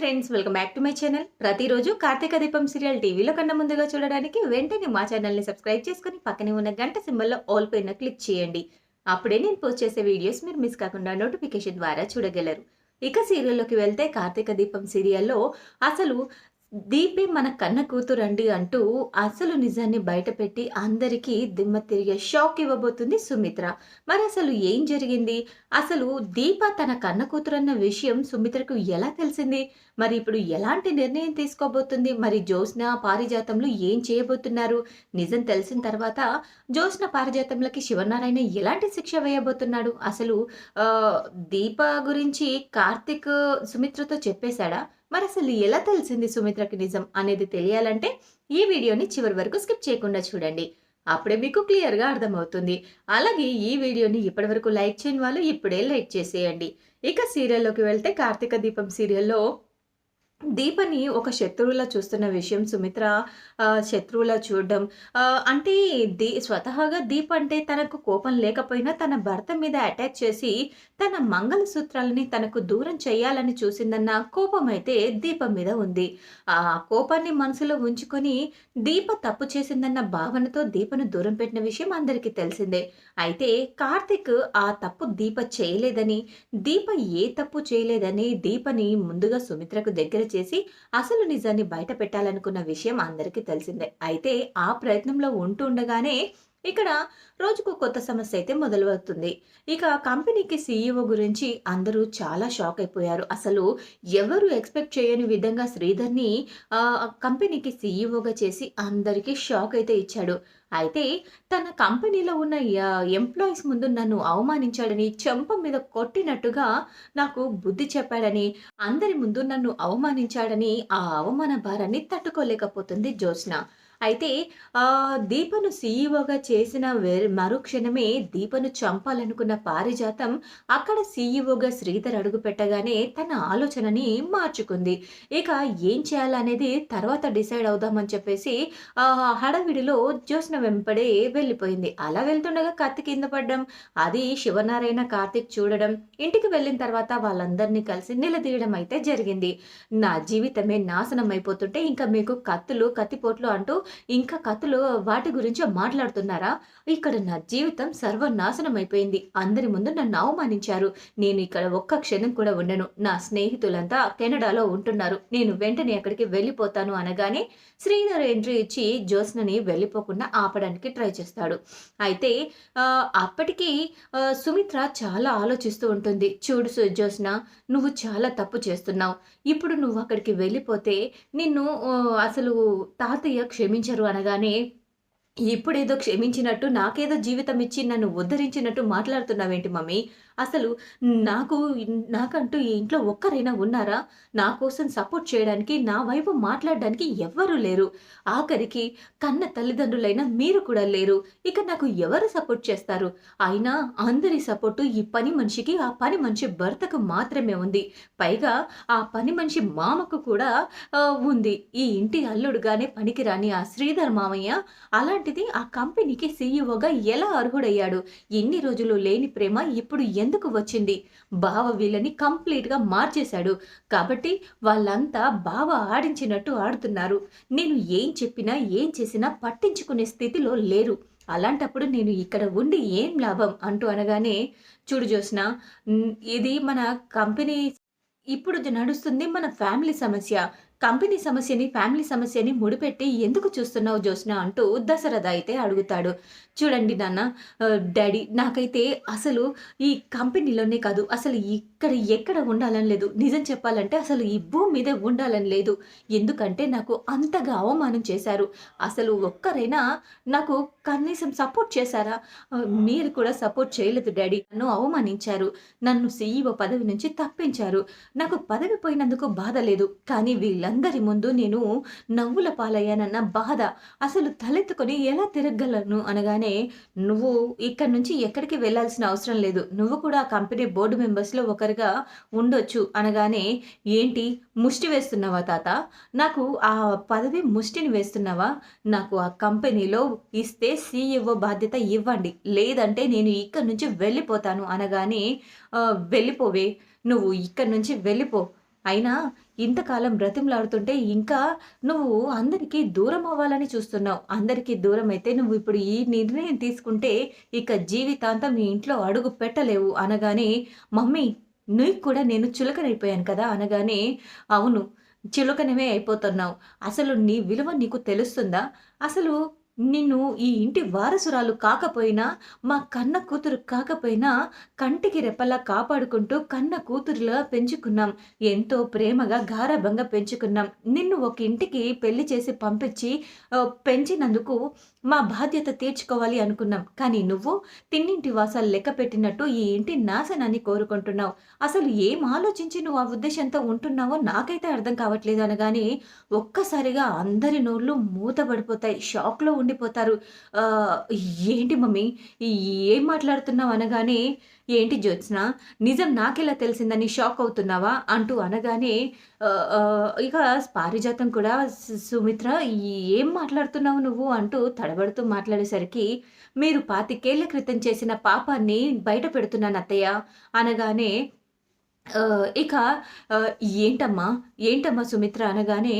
Friends welcome back to my channel. ప్రతిరోజు కార్తీక దీపం serial టీవీలో కన్నా ముందుగా చూడడానికి వెంటనే మా ఛానల్ని సబ్స్క్రైబ్ చేసుకుని పక్కనే ఉన్న గంట సింబల్లో ఆల్ పైన క్లిక్ చేయండి. అప్పుడే నేను పోస్ట్ చేసే వీడియోస్ మీరు మిస్ కాకుండా నోటిఫికేషన్ ద్వారా చూడగలరు. ఇక సీరియల్లోకి వెళ్తే కార్తీక దీపం సీరియల్లో అసలు దీపే మన కన్న కూతురండి అంటూ అసలు నిజాన్ని బయటపెట్టి అందరికీ దిమ్మ తిరిగే షాక్ ఇవ్వబోతుంది సుమిత్ర. మరి అసలు ఏం జరిగింది? అసలు దీప తన కన్న కూతురన్న విషయం సుమిత్రకు ఎలా తెలిసింది? మరి ఇప్పుడు ఎలాంటి నిర్ణయం తీసుకోబోతుంది? మరి జ్యోత్స్న పారిజాతంలో ఏం చేయబోతున్నారు? నిజం తెలిసిన తర్వాత జ్యోత్స్న పారిజాతంలకి శివనారాయణ ఎలాంటి శిక్ష వేయబోతున్నాడు? అసలు దీప గురించి కార్తిక్ సుమిత్రతో చెప్పేశాడా? మరి అసలు ఎలా తెలిసింది సుమిత్రకి నిజం అనేది తెలియాలంటే ఈ వీడియోని చివరి వరకు స్కిప్ చేయకుండా చూడండి. అప్పుడే మీకు క్లియర్గా అర్థమవుతుంది. అలాగే ఈ వీడియోని ఇప్పటివరకు లైక్ చేయని వాళ్ళు ఇప్పుడే లైక్ చేసేయండి. ఇక సీరియల్లోకి వెళ్తే కార్తీక దీపం సీరియల్లో దీపని ఒక శత్రువులా చూస్తున్న విషయం సుమిత్ర శత్రువులా చూడడం. అంటే దీ స్వతహాగా దీప్ అంటే తనకు కోపం లేకపోయినా తన భర్త మీద అటాక్ చేసి తన మంగళసూత్రాలని తనకు దూరం చేయాలని చూసిందన్న కోపం అయితే దీపం మీద ఉంది. ఆ కోపాన్ని మనసులో ఉంచుకొని దీప తప్పు చేసిందన్న భావనతో దీపను దూరం పెట్టిన విషయం అందరికీ తెలిసిందే. అయితే కార్తిక్ ఆ తప్పు దీప చేయలేదని దీప ఏ తప్పు చేయలేదని దీపని ముందుగా సుమిత్రకు దగ్గర చేసి అసలు నిజాన్ని బయట పెట్టాలనుకున్న విషయం అందరికీ తెలిసిందే. అయితే ఆ ప్రయత్నంలో ఉంటూ ఉండగానే ఇక్కడ రోజుకు కొత్త సమస్య అయితే మొదలవుతుంది. ఇక కంపెనీకి సీఈఓ గురించి అందరూ చాలా షాక్ అయిపోయారు. అసలు ఎవరు ఎక్స్పెక్ట్ చేయని విధంగా శ్రీధర్ని కంపెనీకి సీఈఓగా చేసి అందరికీ షాక్ అయితే ఇచ్చాడు. అయితే తన కంపెనీలో ఉన్న ఎంప్లాయీస్ ముందు నన్ను అవమానించాడని చెంప మీద కొట్టినట్టుగా నాకు బుద్ధి చెప్పాడని అందరి ముందు నన్ను అవమానించాడని ఆ అవమాన భారాన్ని తట్టుకోలేకపోతుంది జ్యోత్స్న. అయితే దీపను సీఈఓగా చేసిన మరుక్షణమే దీపను చంపాలనుకున్న పారిజాతం అక్కడ సీఈఓగా శ్రీధర్ అడుగు పెట్టగానే తన ఆలోచనని మార్చుకుంది. ఇక ఏం చేయాలనేది తర్వాత డిసైడ్ అవుదామని చెప్పేసి హడవిడిలో జ్యోత్స్న వెంపడే వెళ్ళిపోయింది. అలా వెళ్తుండగా కత్తి కింద పడ్డం అది శివనారాయణ కార్తిక్ చూడడం ఇంటికి వెళ్ళిన తర్వాత వాళ్ళందరినీ కలిసి నిలదీయడం అయితే జరిగింది. నా జీవితమే నాశనం అయిపోతుంటే ఇంకా మీకు కత్తులు కత్తిపోట్లు అంటూ ఇంకా కథలు వాటి గురించి మాట్లాడుతున్నారా? ఇక్కడ నా జీవితం సర్వనాశనం అయిపోయింది. అందరి ముందు నన్ను అవమానించారు. నేను ఇక్కడ ఒక్క క్షణం కూడా ఉండను. నా స్నేహితులంతా కెనడాలో ఉంటున్నారు. నేను వెంటనే అక్కడికి వెళ్ళిపోతాను అనగానే శ్రీధర్ ఎంట్రీ ఇచ్చి జ్యోత్స్నని వెళ్ళిపోకుండా ఆపడానికి ట్రై చేస్తాడు. అయితే అప్పటికీ అప్పటికి సుమిత్ర చాలా ఆలోచిస్తూ ఉంటుంది. చూడు జ్యోత్స్న నువ్వు చాలా తప్పు చేస్తున్నావు. ఇప్పుడు నువ్వు అక్కడికి వెళ్ళిపోతే నిన్ను అసలు తాతయ్య క్షమించరు అనగానే ఇప్పుడేదో క్షమించినట్టు నాకేదో జీవితం ఇచ్చి నన్ను ఉద్ధరించినట్టు మాట్లాడుతున్నావేంటి మమ్మీ? అసలు నాకు నాకంటూ ఈ ఇంట్లో ఒక్కరైనా ఉన్నారా? నా కోసం సపోర్ట్ చేయడానికి నా వైపు మాట్లాడడానికి ఎవ్వరూ లేరు. ఆఖరికి కన్న తల్లిదండ్రులైనా మీరు కూడా లేరు. ఇక నాకు ఎవరు సపోర్ట్ చేస్తారు? అయినా అందరి సపోర్టు ఈ పని మనిషికి ఆ పని మనిషి భర్తకు మాత్రమే ఉంది. పైగా ఆ పని మనిషి మామకు కూడా ఉంది. ఈ ఇంటి అల్లుడుగానే పనికిరాని ఆ శ్రీధర్ మామయ్య అలాంటిది ఆ కంపెనీకి సీఈఓగా ఎలా అర్హుడయ్యాడు? ఎన్ని రోజులు లేని ప్రేమ ఇప్పుడు ఎంత ఎందుకు వచ్చింది? బావ వీళ్ళని కంప్లీట్గా మార్చేశాడు. కాబట్టి వాళ్ళంతా బావ ఆడించినట్టు ఆడుతున్నారు. నేను ఏం చెప్పినా ఏం చేసినా పట్టించుకునే స్థితిలో లేరు. అలాంటప్పుడు నేను ఇక్కడ ఉండి ఏం లాభం? అంటూ అనగానే చూడు జోస్న ఇది మన కంపెనీ ఇప్పుడు నడుస్తుంది మన ఫ్యామిలీ సమస్య. కంపెనీ సమస్యని ఫ్యామిలీ సమస్యని ముడిపెట్టి ఎందుకు చూస్తున్నావు జోస్న అంటూ దశరథ అయితే అడుగుతాడు. చూడండి నాన్న డాడీ నాకైతే అసలు ఈ కంపెనీలోనే కాదు అసలు ఇక్కడ ఎక్కడ ఉండాలని లేదు. నిజం చెప్పాలంటే అసలు ఈ భూమి మీదే ఉండాలని లేదు. ఎందుకంటే నాకు అంతగా అవమానం చేశారు. అసలు ఒక్కరైనా నాకు కనీసం సపోర్ట్ చేశారా? మీరు కూడా సపోర్ట్ చేయలేదు డాడీ. నన్ను అవమానించారు. నన్ను సీఈఓ పదవి నుంచి తప్పించారు. నాకు పదవి పోయినందుకు బాధ లేదు. కానీ అందరి ముందు నేను నవ్వుల పాలయ్యానన్న బాధ అసలు తలెత్తుకొని ఎలా తిరగలను అనగానే నువ్వు ఇక్కడి నుంచి ఎక్కడికి వెళ్ళాల్సిన అవసరం లేదు. నువ్వు కూడా ఆ కంపెనీ బోర్డు మెంబర్స్లో ఒకరిగా ఉండొచ్చు. అనగానే ఏంటి? ముష్టి వేస్తున్నావా తాత? నాకు ఆ పదవి ముష్టిని వేస్తున్నావా? నాకు ఆ కంపెనీలో ఇస్తే సీఈఓ బాధ్యత ఇవ్వండి. లేదంటే నేను ఇక్కడి నుంచి వెళ్ళిపోతాను. అనగానే వెళ్ళిపోవే. నువ్వు ఇక్కడి నుంచి వెళ్ళిపో. అయినా ఇంతకాలం బ్రతిమలాడుతుంటే ఇంకా నువ్వు అందరికీ దూరం అవ్వాలని చూస్తున్నావు. అందరికీ దూరం అయితే నువ్వు ఇప్పుడు ఈ నిర్ణయం తీసుకుంటే ఇక జీవితాంతం మీ ఇంట్లో అడుగు పెట్టలేవు అనగానే మమ్మీ నీకు కూడా నేను చులకనైపోయాను కదా అనగానే అవును చులకనమే అయిపోతున్నావు. అసలు నీ విలువ నీకు తెలుస్తుందా? అసలు నిన్ను ఈ ఇంటి వారసురాలు కాకపోయినా మా కన్న కూతురు కాకపోయినా కంటికి రెప్పలా కాపాడుకుంటూ కన్న కూతురులా పెంచుకున్నాం. ఎంతో ప్రేమగా గారాభంగా పెంచుకున్నాం. నిన్ను ఒక ఇంటికి పెళ్ళి చేసి పంపించి పెంచినందుకు మా బాధ్యత తీర్చుకోవాలి అనుకున్నాం. కానీ నువ్వు తిన్నింటి వాసాలు లెక్క పెట్టినట్టు ఈ ఇంటి నాశనాన్ని కోరుకుంటున్నావు. అసలు ఏం ఆలోచించి నువ్వు ఆ ఉద్దేశంతో ఉంటున్నావో నాకైతే అర్థం కావట్లేదు అనగానే ఒక్కసారిగా అందరి నోళ్ళు మూతపడిపోతాయి. షాక్లో ఉండిపోతారు. ఏంటి మమ్మీ? ఏం మాట్లాడుతున్నావు అనగానే ఏంటి జ్యోత్స్న? నిజం నాకెలా తెలిసిందని షాక్ అవుతున్నావా? అంటూ అనగానే ఇక పారిజాతం కూడా సుమిత్ర ఏం మాట్లాడుతున్నావు నువ్వు? అంటూ తడబడుతూ మాట్లాడేసరికి మీరు పాతికేళ్ళ క్రితం చేసిన పాపాన్ని బయట పెడుతున్నాను అత్తయ్య. అనగానే ఇక ఏంటమ్మా? ఏంటమ్మా సుమిత్ర? అనగానే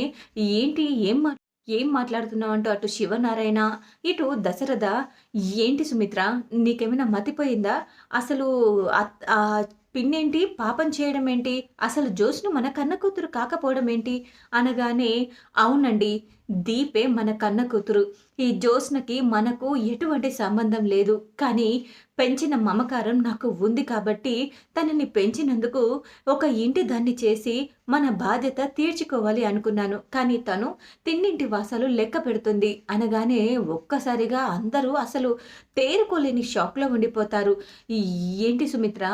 ఏంటి? ఏం మా ఏం మాట్లాడుతున్నావు అంటూ అటు శివనారాయణ ఇటు దశరథ ఏంటి సుమిత్ర నీకేమైనా మతిపోయిందా? అసలు పిన్నేంటి? పాపం చేయడం ఏంటి? అసలు జోష్ను మన కన్న కూతురు కాకపోవడం ఏంటి? అనగానే అవునండి దీపే మన కన్న కూతురు. ఈ జోస్నకి మనకు ఎటువంటి సంబంధం లేదు. కానీ పెంచిన మమకారం నాకు ఉంది కాబట్టి తనని పెంచినందుకు ఒక ఇంటి దాన్ని చేసి మన బాధ్యత తీర్చుకోవాలి అనుకున్నాను. కానీ తను తిన్నింటి వాసాలు లెక్క పెడుతుంది అనగానే ఒక్కసారిగా అందరూ అసలు తేరుకోలేని షాక్లో ఉండిపోతారు. ఈ ఏంటి సుమిత్ర?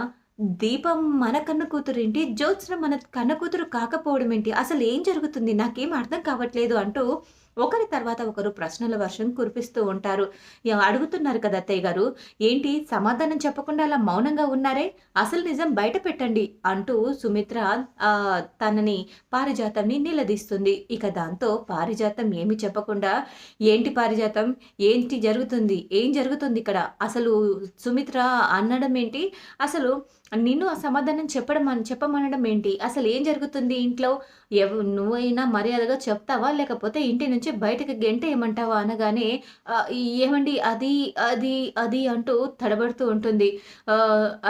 దీపం మన కన్న కూతురు ఏంటి? జ్యోత్స్న మన కన్న కూతురు కాకపోవడం ఏంటి? అసలు ఏం జరుగుతుంది? నాకేం అర్థం కావట్లేదు అంటూ ఒకరి తర్వాత ఒకరు ప్రశ్నల వర్షం కురిపిస్తూ ఉంటారు. అడుగుతున్నారు కదా అత్తయ్య గారు ఏంటి సమాధానం చెప్పకుండా అలా మౌనంగా ఉన్నారే? అసలు నిజం బయట పెట్టండి అంటూ సుమిత్ర తనని పారిజాతంని నిలదీస్తుంది. ఇక దాంతో పారిజాతం ఏమి చెప్పకుండా ఏంటి పారిజాతం? ఏంటి జరుగుతుంది? ఏం జరుగుతుంది ఇక్కడ? అసలు సుమిత్ర అనడం ఏంటి? అసలు నిన్ను ఆ సమాధానం చెప్పడం చెప్పమనడం ఏంటి? అసలు ఏం జరుగుతుంది ఇంట్లో? ఎవ నువ్వైనా మర్యాదగా చెప్తావా? లేకపోతే ఇంటి నుంచి బయటకు గెంటేయమంటావా అనగానే ఏమండి అది అది అది అంటూ తడబడుతూ ఉంటుంది.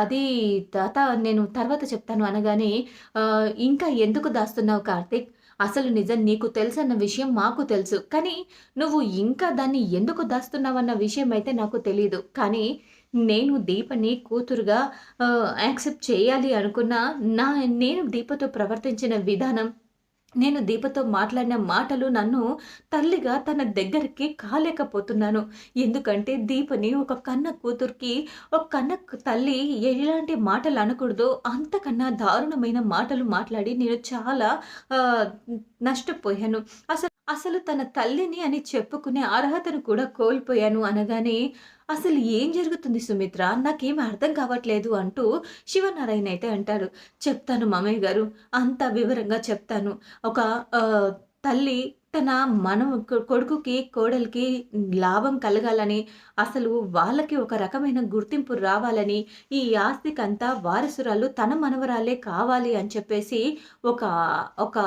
అది తాత నేను తర్వాత చెప్తాను అనగానే ఇంకా ఎందుకు దాస్తున్నావు కార్తీక్? అసలు నిజం నీకు తెలుసన్న విషయం మాకు తెలుసు. కానీ నువ్వు ఇంకా దాన్ని ఎందుకు దాస్తున్నావన్న విషయం అయితే నాకు తెలియదు కానీ నేను దీపని కూతురుగా యాక్సెప్ట్ చేయాలి అనుకున్న నా నేను దీపతో ప్రవర్తించిన విధానం నేను దీపతో మాట్లాడిన మాటలు నన్ను తల్లిగా తన దగ్గరికి కాలేకపోతున్నాను. ఎందుకంటే దీపని ఒక కన్న కూతురికి ఒక కన్న తల్లి ఎలాంటి మాటలు అనకూడదో అంతకన్నా దారుణమైన మాటలు మాట్లాడి నేను చాలా నష్టపోయాను. అసలు అసలు తన తల్లిని అని చెప్పుకునే అర్హతను కూడా కోల్పోయాను అనగానే అసలు ఏం జరుగుతుంది సుమిత్ర? నాకేం అర్థం కావట్లేదు అంటూ శివనారాయణ అయితే అంటాడు. చెప్తాను మామయ్య గారు అంత వివరంగా చెప్తాను. ఒక తల్లి తన మనం కొడుకుకి కోడలికి లాభం కలగాలని అసలు వాళ్ళకి ఒక రకమైన గుర్తింపు రావాలని ఈ ఆస్తికంతా వారసురాలు తన మనవరాలే కావాలి అని చెప్పేసి ఒక ఒక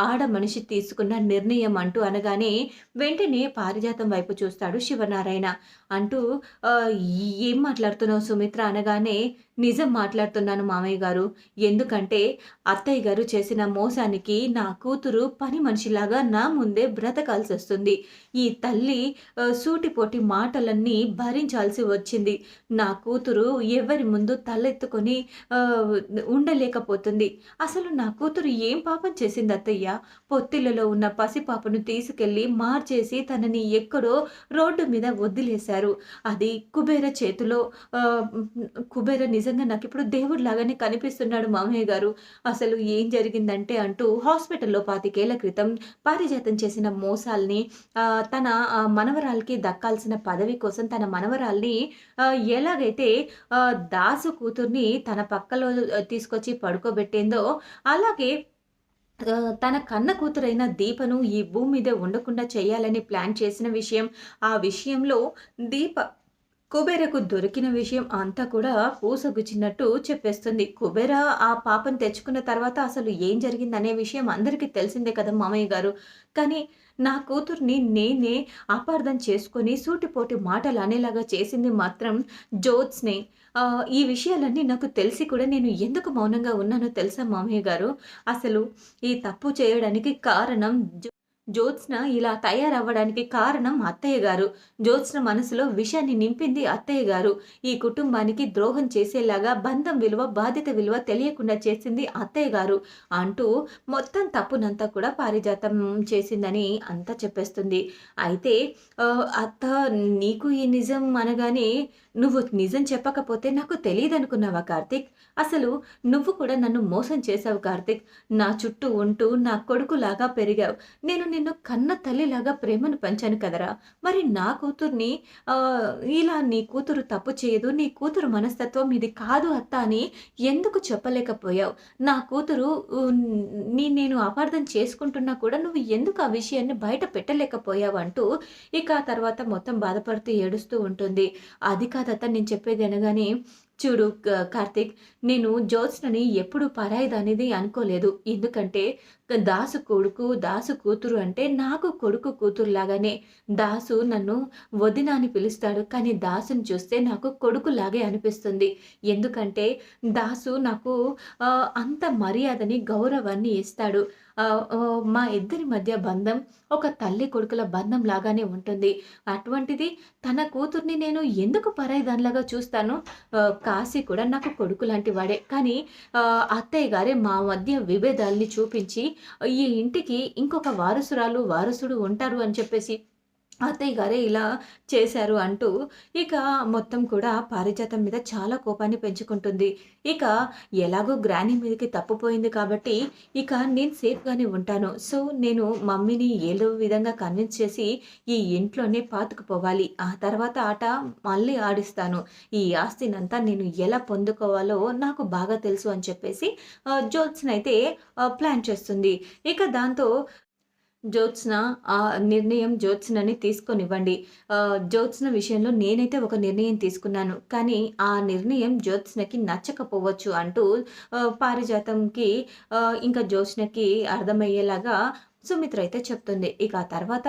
ఆడ మనిషి తీసుకున్న నిర్ణయం అంటూ అనగానే వెంటనే పారిజాతం వైపు చూస్తాడు శివనారాయణ. అంటూ ఏం మాట్లాడుతున్నావు సుమిత్ర? అనగానే నిజం మాట్లాడుతున్నాను మామయ్య గారు. ఎందుకంటే అత్తయ్య గారు చేసిన మోసానికి నా కూతురు పని మనిషిలాగా నా ముందే బ్రతకాల్సి వస్తుంది. ఈ తల్లి సూటిపోటి మాటలన్నీ భరించాల్సి వచ్చింది. నా కూతురు ఎవరి ముందు తలెత్తుకొని ఉండలేకపోతుంది. అసలు నా కూతురు ఏం పాపం చేసింది అత్తయ్య? పొత్తిళ్ళలో ఉన్న పసిపాపను తీసుకెళ్ళి మార్చేసి తనని ఎక్కడో రోడ్డు మీద వదిలేశారు. అది కుబేర చేతిలో కుబేర నిజ నిజంగా నాకు ఇప్పుడు దేవుడు లాగానే కనిపిస్తున్నాడు మామయ్య గారు. అసలు ఏం జరిగిందంటే అంటూ హాస్పిటల్లో పాతికేళ్ళ క్రితం పారిజాతం చేసిన మోసాల్ని తన మనవరాలకి దక్కాల్సిన పదవి కోసం తన మనవరాల్ని ఎలాగైతే దాసు కూతుర్ని తన పక్కలో తీసుకొచ్చి పడుకోబెట్టిందో అలాగే తన కన్న కూతురైన దీపను ఈ భూమి మీద ఉండకుండా చేయాలని ప్లాన్ చేసిన విషయం ఆ విషయంలో దీప కుబేరకు దొరికిన విషయం అంతా కూడా పూసగుచ్చినట్టు చెప్పేస్తుంది. కుబేర ఆ పాపను తెచ్చుకున్న తర్వాత అసలు ఏం జరిగిందనే విషయం అందరికీ తెలిసిందే కదా మామయ్య గారు. కానీ నా కూతుర్ని నేనే అపార్థం చేసుకొని సూటిపోటి మాటలు అనేలాగా చేసింది మాత్రం జ్యోత్స్నే. ఈ విషయాలన్నీ నాకు తెలిసి కూడా నేను ఎందుకు మౌనంగా ఉన్నానో తెలుసా మామయ్య గారు? అసలు ఈ తప్పు చేయడానికి కారణం జ్యోత్స్న ఇలా తయారవ్వడానికి కారణం అత్తయ్య గారు. జ్యోత్స్న మనసులో విషాన్ని నింపింది అత్తయ్య గారు. ఈ కుటుంబానికి ద్రోహం చేసేలాగా బంధం విలువ, బాధ్యత విలువ తెలియకుండా చేసింది అత్తయ్య గారు అంటూ మొత్తం తప్పునంతా కూడా పారిజాతం చేసిందని అంతా చెప్పేస్తుంది. అయితే అత్త నీకు ఈ నిజం అనగానే నువ్వు నిజం చెప్పకపోతే నాకు తెలీదనుకున్నావా కార్తిక్ అసలు నువ్వు కూడా నన్ను మోసం చేశావు కార్తిక్ నా చుట్టూ ఉంటూ నా కొడుకులాగా పెరిగావు. నేను నిన్ను కన్న తల్లిలాగా ప్రేమను పంచాను కదరా! మరి నా కూతుర్ని ఇలా నీ కూతురు తప్పు చేయదు. నీ కూతురు మనస్తత్వం ఇది కాదు అత్త అని ఎందుకు చెప్పలేకపోయావు? నా కూతురు నీ నేను అపార్థం చేసుకుంటున్నా కూడా నువ్వు ఎందుకు ఆ విషయాన్ని బయట పెట్టలేకపోయావు అంటూ ఇక ఆ తర్వాత మొత్తం బాధపడుతూ ఏడుస్తూ ఉంటుంది. అది కాదత్త నేను చెప్పేది అనగానే చూడు కార్తీక్ నేను జ్యోత్స్నని ఎప్పుడు పరాయిదనేది అనుకోలేదు. ఎందుకంటే దాసు కొడుకు, దాసు కూతురు అంటే నాకు కొడుకు కూతురులాగానే. దాసు నన్ను వదిన అని పిలుస్తాడు. కానీ దాసుని చూస్తే నాకు కొడుకులాగే అనిపిస్తుంది. ఎందుకంటే దాసు నాకు అంత మర్యాదని, గౌరవాన్ని ఇస్తాడు. మా ఇద్దరి మధ్య బంధం ఒక తల్లి కొడుకుల బంధం లాగానే ఉంటుంది. అటువంటిది తన కూతుర్ని నేను ఎందుకు పరాయిదానిలాగా చూస్తాను? కాశీ కూడా నాకు కొడుకు లాంటి వాడే. కానీ అత్తయ్య గారే మా మధ్య విభేదాల్ని చూపించి ఈ ఇంటికి ఇంకొక వారసురాలు, వారసుడు ఉంటారు అని చెప్పేసి అత్తయ్య గారే ఇలా చేశారు అంటూ ఇక మొత్తం కూడా పారిజాతం మీద చాలా కోపాన్ని పెంచుకుంటుంది. ఇక ఎలాగో గ్రాని మీదకి తప్పిపోయింది కాబట్టి ఇక నేను సేఫ్‌గానే ఉంటాను. సో, నేను మమ్మీని ఏదో విధంగా కన్విన్స్ చేసి ఈ ఇంట్లోనే పాతుకుపోవాలి. ఆ తర్వాత ఆట మళ్ళీ ఆడిస్తాను. ఈ ఆస్తినంతా నేను ఎలా పొందుకోవాలో నాకు బాగా తెలుసు అని చెప్పేసి ఆహ్, ప్లాన్ చేస్తుంది. ఇక దాంతో జ్యోత్స్న ఆ నిర్ణయం జ్యోత్స్నని తీసుకొనివ్వండి జ్యోత్స్న విషయంలో నేనైతే ఒక నిర్ణయం తీసుకున్నాను. కానీ ఆ నిర్ణయం జ్యోత్స్నకి నచ్చకపోవచ్చు అంటూ పారిజాతంకి ఇంకా జ్యోత్స్నకి అర్థమయ్యేలాగా సుమిత్ర అయితే చెప్తుంది. ఇక ఆ తర్వాత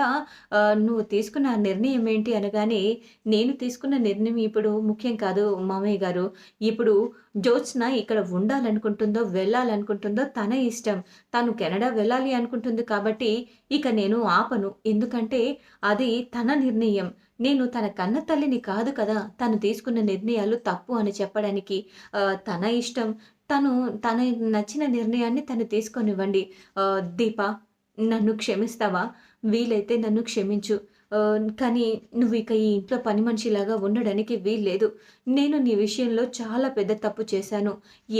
"నువ్వు తీసుకున్న నిర్ణయం ఏంటి?" అనగానే, "నేను తీసుకున్న నిర్ణయం ఇప్పుడు ముఖ్యం కాదు మామయ్య గారు. ఇప్పుడు జ్యోత్స్న ఇక్కడ ఉండాలనుకుంటుందో, వెళ్ళాలనుకుంటుందో తన ఇష్టం. తను కెనడా వెళ్ళాలి అనుకుంటుంది కాబట్టి ఇక నేను ఆపను. ఎందుకంటే అది తన నిర్ణయం. నేను తన కన్న తల్లిని కాదు కదా! తను తీసుకున్న నిర్ణయాలు తప్పు అని చెప్పడానికి. తన ఇష్టం. తను తన నచ్చిన నిర్ణయాన్ని తను తీసుకొనివ్వండి దీప నన్ను క్షమిస్తావా? వీలైతే నన్ను క్షమించు. కానీ నువ్వు ఇక ఈ ఇంట్లో పని మనిషిలాగా ఉండడానికి వీల్లేదు. నేను నీ విషయంలో చాలా పెద్ద తప్పు చేశాను.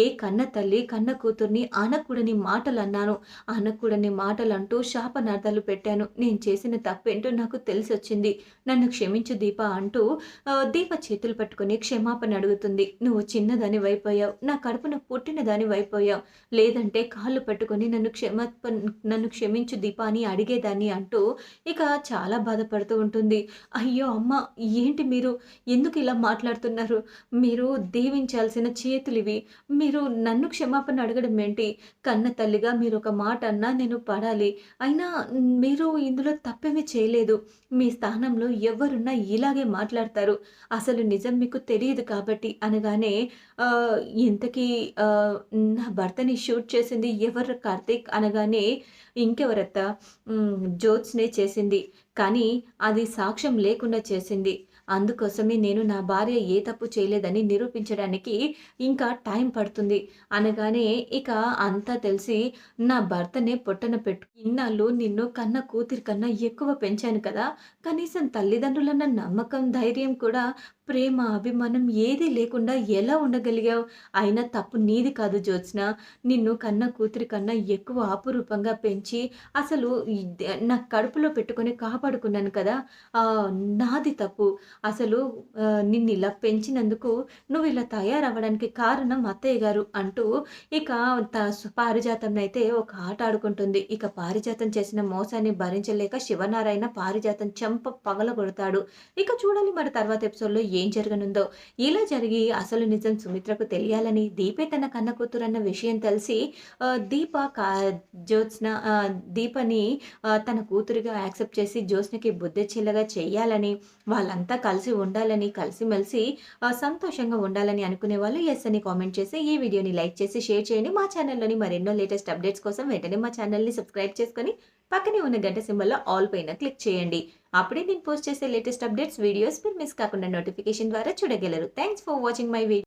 ఏ కన్న తల్లి, కన్న కూతుర్ని అనకూడని మాటలన్నాను. అనకూడని అంటూ శాపనార్థాలు పెట్టాను. నేను చేసిన తప్పేంటో నాకు తెలిసొచ్చింది. నన్ను క్షమించు దీప అంటూ దీప చేతులు పట్టుకుని క్షమాపణ అడుగుతుంది. నువ్వు చిన్నదానివైపోయావు. నా కడుపున పుట్టిన దానివైపోయావు. లేదంటే కాళ్ళు పట్టుకొని నన్ను క్షమాపణ నన్ను క్షమించు దీప అని అడిగేదాన్ని అంటూ ఇక చాలా మాట్లాడుతూ ఉంటుంది. అయ్యో! అమ్మ ఏంటి మీరు? ఎందుకు ఇలా మాట్లాడుతున్నారు? మీరు దీవించాల్సిన చేతులివి. మీరు నన్ను క్షమాపణ అడగడం ఏంటి? కన్న తల్లిగా మీరు ఒక మాట అన్నా నేను పడాలి. అయినా మీరు ఇందులో తప్పేమీ చేయలేదు. మీ స్థానంలో ఎవరున్నా ఇలాగే మాట్లాడతారు. అసలు నిజం మీకు తెలియదు కాబట్టి అనగానే ఇంతకీ నా భర్తని షూట్ చేసింది ఎవరు కార్తీక్? అనగానే ఇంకెవరత్త? జోత్స్నే చేసింది. కానీ అది సాక్ష్యం లేకుండా చేసింది. అందుకోసమే నేను నా భార్య ఏ తప్పు చేయలేదని నిరూపించడానికి ఇంకా టైం పడుతుంది. అనగానే ఇక అంతా తెలిసి నా భర్తనే పొట్టన పెట్టు ఇన్నాళ్ళు నిన్ను కన్న కూతురి కన్నా ఎక్కువ పెంచాను కదా! కనీసం తల్లిదండ్రులన్న నమ్మకం, ధైర్యం కూడా ప్రేమ, అభిమానం ఏదీ లేకుండా ఎలా ఉండగలిగావు? అయినా తప్పు నీది కాదు జ్యోత్స్న. నిన్ను కన్న కూతురి కన్నా ఎక్కువ అపురూపంగా పెంచి అసలు నా కడుపులో పెట్టుకొని కాపాడుకున్నాను కదా! నాది తప్పు. అసలు నిన్ను ఇలా పెంచినందుకు నువ్వు ఇలా తయారవ్వడానికి కారణం అత్తయ్య గారు అంటూ ఇక పారిజాతం అయితే ఒక ఆట ఆడుకుంటుంది. ఇక పారిజాతం చేసిన మోసాన్ని భరించలేక శివనారాయణ పారిజాతం చెంప పగలగొడతాడు. ఇక చూడాలి మరి తర్వాత ఎపిసోడ్‌లో ఏం జరగనుందో? ఇలా జరిగి అసలు నిజం సుమిత్రకు తెలియాలని దీపే తన కన్న కూతురు అన్న విషయం తెలిసి దీప కా జ్యోత్స్న దీపని తన కూతురుగా యాక్సెప్ట్ చేసి జ్యోత్స్నకి చిల్లగా చేయాలని వాళ్ళంతా కలిసి ఉండాలని కలిసిమెలిసి సంతోషంగా ఉండాలని అనుకునే వాళ్ళు ఎస్ అని కామెంట్ చేసి ఈ వీడియోని లైక్ చేసి షేర్ చేయండి. మా ఛానల్లోని మరెన్నో లేటెస్ట్ అప్డేట్స్ కోసం వెంటనే మా ఛానల్ని సబ్స్క్రైబ్ చేసుకొని పక్కనే ఉన్న గంట సింబల్లో ఆల్ పైన క్లిక్ చేయండి. అప్పుడే నేను పోస్ట్ చేసే లేటెస్ట్ అప్డేట్స్ వీడియోస్ మీరు మిస్ కాకుండా నోటిఫికేషన్ ద్వారా చూడగలరు. Thanks for watching my video